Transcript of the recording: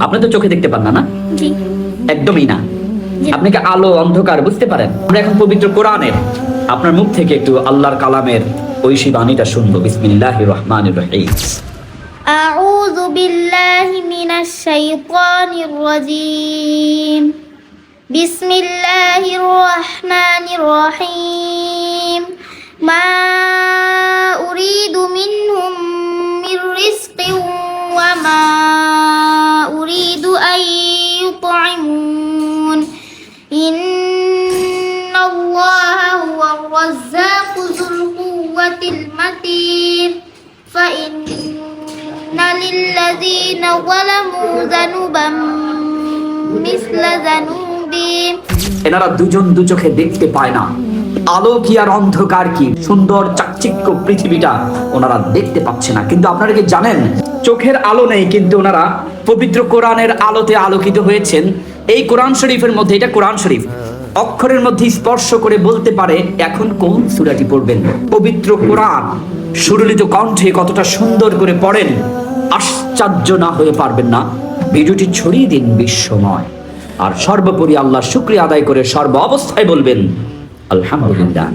আপনি তো চোখে দেখতে পান না না জি একদমই না জি। আপনি কি আলো অন্ধকার বুঝতে পারেন আমরা এখন পবিত্র কোরআনের আপনার মুখ থেকে একটু আল্লাহর কালামের ঐশী বাণীটা শুনবো বিসমিল্লাহ রহমান রহিম أعوذ بالله من الشيطان الرجيم بسم الله الرحمن الرحيم ما أريد منهم من رزق يطعمون إن الله هو الرزاق ذو القوة المتين فإن للذين ظلموا ذنوبا مثل ذنوبهم এনারা দুজন দু চোখে দেখতে পায় না আলো কি আর অন্ধকার কি? সুন্দর চাকচিক্য পৃথিবীটা ওনারা দেখতে পাচ্ছে না। কিন্তু আপনারা কি জানেন? চোখের আলো নেই, কিন্তু ওনারা পবিত্র কোরআনের আলোতে আলোকিত হয়েছেন। এই কোরআন শরীফের মধ্যে, এটা কোরআন শরীফ। অক্ষরের মধ্যে স্পর্শ করে বলতে পারে, এখন কোন সূরাটি পড়বেন? পবিত্র কোরআন। সুরলিত কণ্ঠে কতটা সুন্দর করে পড়েন, আশ্চর্য না হয়ে পারবেন না। ভিডিওটি ছড়িয়ে দিন বিশ্বময়। আর সর্বোপরি আল্লাহ শুক্রিয়া আদায় করে সর্ব অবস্থায় বলবেন আলহামদুলিল্লাহ।